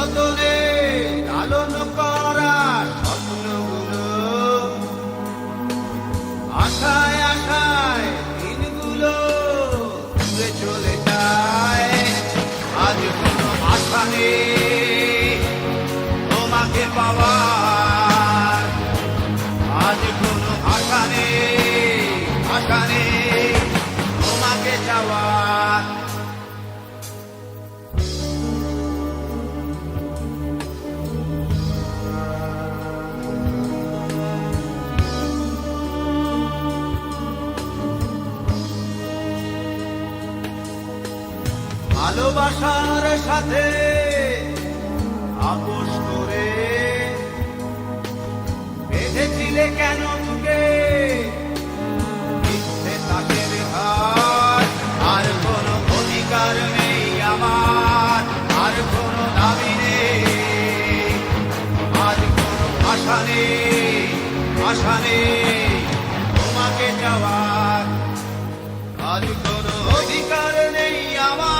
যতনে লালন করা স্বপ্নগুলো। আশায় আশায় দিনগুলো চলে যায়। আজ কোনো আশা নেই তোমাকে পাওয়ার। আজ আশা আশা ভালোবাসার সাথে আপোষ করে বেঁধেছিলে কেন তুকে? তাকের ঘাট আর কোনো অধিকার নেই আমার, আর কোনো দাবি নেই আজ কোনো আশা নেই আশা নেই তোমাকে যাওয়ার আজ কোনো অধিকার নেই আমার।